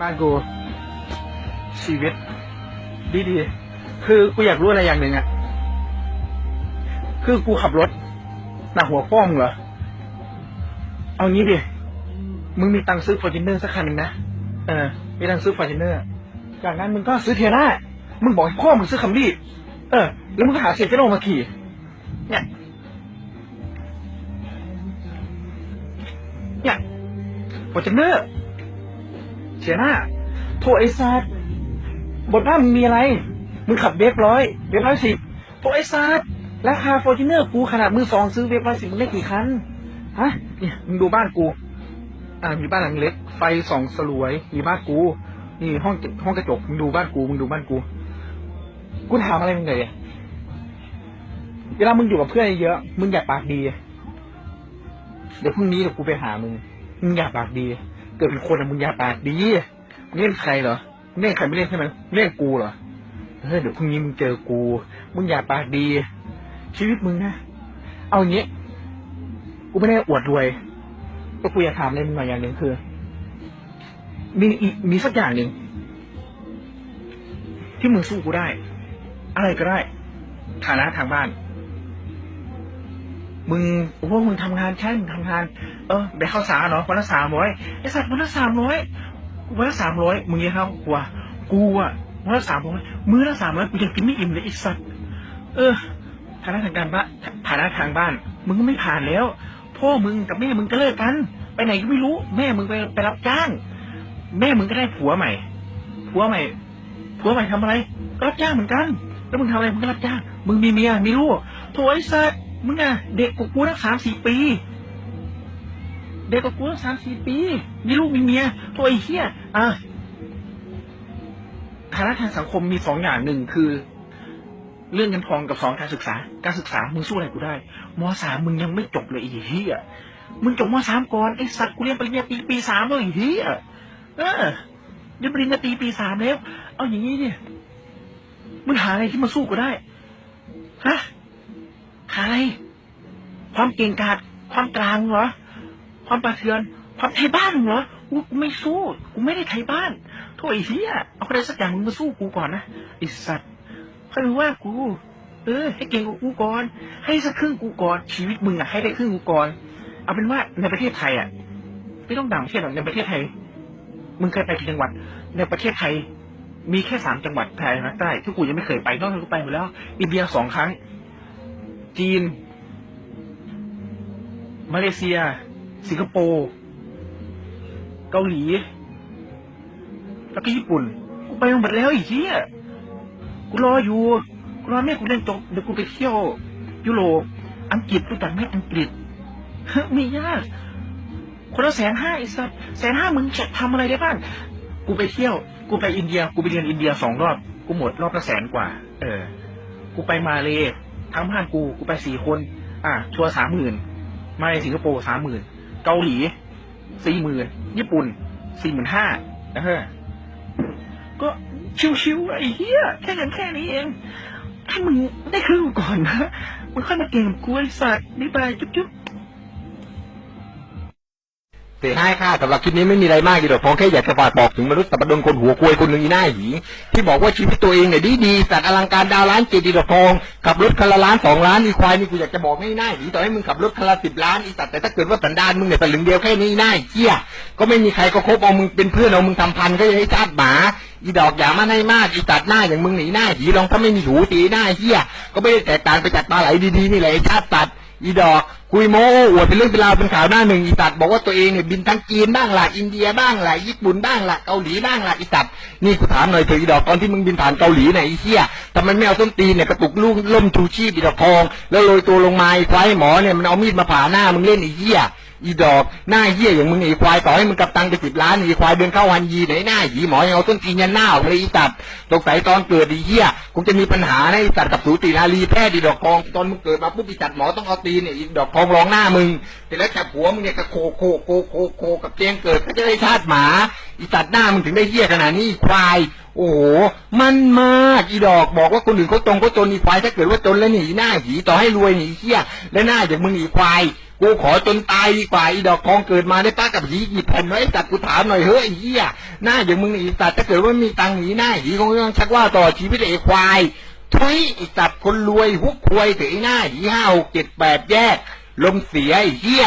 บ้านกู ชีวิต ดีดีคือกูอยากรู้อะไรอย่างหนึ่งอะคือกูขับรถหนักหัวพ่อมึงเหรอ เอางี้ดิ มึงมีตังค์ซื้อฟอร์จูเนอร์สักคันหนึ่งนะ เออ มีตังค์ซื้อฟอร์จูเนอร์ จากนั้นมึงก็ซื้อเทียร่า มึงบอกให้พ่อมึงซื้อคัมรี่ เออ แล้วมึงก็หาเซฟิโลมาขี่ เนี่ย เนี่ยฟอร์จูเนอร์ เทียร่าโทรไอ้สัตว์บทบ้านมึงมีอะไร มึงขับเวฟร้อยเวฟร้อยสิบโทรไอ้สัตว์ราคาฟอร์จูเนอร์กูขนาดมือสองซื้อเวฟร้อยสิบมึงได้กี่คันฮะเนี่ยมึงดูบ้านกู อ่ามีบ้านหลังเล็ก ไฟสองสลวย มีบ้านกู นี่ห้องห้องกระจกมึงดูบ้านกูมึงดูบ้านกู กูถามอะไรมึงเลยเวลามึงอยู่กับเพื่อนเยอะ มึงอย่าปากดี เดี๋ยวพรุ่งนี้เดี๋ยวกูไปหามึง มึงอย่าปากดี เกิดเป็นคนอะมึงอย่าปากดีมึงเล่นใครเหรอมึงเล่นใครไม่เล่นใช่ไหมมึงเล่นกูเหรอเฮ้ยเดี๋ยวพรุ่งนี้มึงเจอกู มึงอย่าปากดี ชีวิตมึงนะ เอาอย่างงี้ กูไม่ได้อวดรวย ก็กูอยากถามอะไรมึงหน่อยอย่างหนึ่งคือ มีอีมีสักอย่างหนึ่งที่มึงสู้กูได้ อะไรก็ได้ ฐานะทางบ้าน มึงโอ้โหมึงทำงานใช่มึงทำงาน เออได้ข้าวสารเนาะวันละสามร้อยไอสัตว์วันละสามร้อยวันละสามร้อยมึงยังเข้ากูอะกูอะวันละสามร้อยมื้อละสามร้อยกูยังกินไม่อิ่มเลยไอสัตว์เออฐานะทางการบ้านฐานะทางบ้าน มึงก็ไม่ผ่านแล้วพ่อมึงกับแม่มึงก็เลิกกัน ไปไหนก็ไม่รู้ แม่มึงไปไปรับจ้าง แม่มึงก็ได้ผัวใหม่ผัวใหม่ผัวใหม่ทำอะไรก็รับจ้างเหมือนกัน แล้วมึงทำอะไรมึงก็รับจ้าง มึงมีเมียมีลูกโถ่ไอ้สัตว์ มึงอะเด็กกว่ากูตั้งสามสี่ปี เด็กกว่ากูตั้งสามสี่ปี มีลูกมีเมียโถ่ไอ้เหี้ยอะฐานะทางสังคมมีสองอย่างหนึ่งคือ เรื่องเงินทองกับสองการศึกษา การศึกษามึงสู้อะไรกูได้มสามมึงยังไม่จบเลยไอ้เหี้ยมึงจบมสามก่อนไอ้สัตว์กูเรียนปริญญาตรีปีสามแล้วไอ้เหี้ยเออเรียนปริญญาตรีปีสามแล้ว เอาอย่างนี้เนี่ยมึงหาอะไรที่มาสู้กูได้ฮะ อะไร ความเก่งกาจความกลางเหรอ ความประเทือน ความไทยบ้านเหรอกูไม่สู้กูไม่ได้ไทยบ้านโถ่ไอ้เหี้ยเอาอะไรสักอย่างมึงมาสู้กูก่อนนะไอ้สัตว์เขารู้ว่ากู เออ ให้เก่งกว่ากูก่อน ให้สักครึ่งกูก่อนชีวิตมึงอะให้ได้ครึ่งกูก่อนเอาเป็นว่าในประเทศไทยอะไม่ต้องต่างประเทศหรอกในประเทศไทย มึงเคยไปกี่จังหวัด ในประเทศไทย มีแค่สามจังหวัดภายนภาคใต้ที่กูยังไม่เคยไปนอกจากกูไปหมดแล้ว อินเดียสองครั้ง จีน มาเลเซีย สิงคโปร์เกาหลี แล้วก็ญี่ปุ่น กูไปมาหมดแล้วไอีกทียกูรออยู่ กูรอแม่กูเล่นจบเดี๋ยวกูไปเที่ยวยุโรปอังกฤษรู้จักไหมอังกฤษเฮ้ยไม่ยาก คนละแสนห้าไอ้สัสแสนห้ามึงจะทำอะไรได้บ้าง กูไปเที่ยว กูไปอินเดีย กูไปเรียนอินเดียสองรอบ กูหมดรอบละแสนกว่า เออ กูไปมาเลย ทั้งบ้านกูกูไปสี่คน อะชัวร์สามหมื่นมาในสิงคโปร์สามหมื่นเกาหลีสี่หมื่นญี่ปุ่นสี่หมื่นห้าเออก็ชิวๆไอ้เหี้ยแค่เงินแค่นี้เองให้มึงได้ครึ่งก่อนนะมึงค่อยมาเก่งกับกูไอ้สัตว์นี่ไปจุ๊บจุ๊บ เสียให้ค่าสำหรับคลิปนี้ไม่มีอะไรมากอีกหรอกพอแค่อยากจะฝากบอกถึงมนุษย์สัปดนคนหัวกลวยคนหนึ่งอีหน้าหยีที่บอกว่าชีวิตตัวเองเนี่ยดีดีสัตว์อลังการดาวล้านเจดีดอกทองขับรถคันละล้านสองล้านอีควายนี่กูอยากจะบอกไม่หน้าหยีต่อให้มึงขับรถคันละสิบล้านอีสัตว์แต่ถ้าเกิดว่าสันดานมึงเนี่ยตะลึงเดียวแค่นี้หน้าเกี้ยก็ไม่มีใครก็คบเอามึงเป็นเพื่อนเอามึงทำพันก็ยังให้ชาติหมาอีดอกอย่ามาให้มากอีตัดหน้าอย่างมึงหนีหน้าหีลองถ้าไม่มีหูตีหน้าเหี้ยก็ไม่ได้แตกต่างไปจากปลาไหลดีๆนี่แหละไอ้ชาติตัด อีดอกคุยโม้อวดเป็นเรื่องเป็นราวเป็นข่าวหน้าหนึ่งอีตัดบอกว่าตัวเองเนี่ยบินทั้งจีนบ้างล่ะอินเดียบ้างล่ะญี่ปุ่นบ้างล่ะเกาหลีบ้างล่ะอีตัดนี่กูถามหน่อยเถอะอีดอกตอนที่มึงบินผ่านเกาหลีไหนอีเหี้ยทำไมไม่เอาส้นตีนเนี่ยกระตุกลูกล่มชูชีพอีดอกทอง แล้วโรยตัวลงมาไอ้ควายหมอเนี่ยมันเอามีดมาผ่าหน้ามึงเล่นไอ้เหี้ย อีดอกหน้าเหี้ยอย่างมึงไอ้ควายต่อให้มึงกับตังไปสิบล้านไอ้ควายเดินเข้าฮันยีไหนหน้าหยีหมอยังเอาต้นตีนยันหน้าออกเลยอีตัดสงสัยตอนเกิดไอ้เหี้ยคงจะมีปัญหาในะไอ้ตัดกับสูตินารีแพทย์อีดอกทองตอนมึงเกิดมาปุ๊บอีตัดหมอต้องเอาตีนเนี่ยอีดอกทองรองหน้ามึงเสร็จแล้วจับหัวมึงเนี่ยก็โคโคโคโคโคกับเตียงเกิดก็จะได้ชาติหมาอีตัดหน้ามึงถึงได้เหี้ยขนาดนี้ควายโอ้โห มันมากอีดอกบอกว่าคนอื่นเขาตรงเขาจนอีควายถ้าเกิดว่าจนแล้วหนีหน้าหีต่อให้รวยหนีเหี้ยและหน้าอย่างมึงหนีควาย กูขอจนตายดีกว่าอีดอกทองเกิดมาได้ป้ากับผีกี่แผ่นไว้สัตว์กูถามหน่อยเฮ้ยไอ้เหี้ยหน้าอย่างมึงนี่อีสัตว์ถ้าเกิดว่ามีตังค์หนีหน้าหีคงต้องชักว่าต่อชีวิตไอ้ควายทุยไอ้สัตว์คนรวยฮุกควยถึงไอ้หน้าหีห้าหกเจ็ดแปดแยก ลมเสียไอ้เหี้ย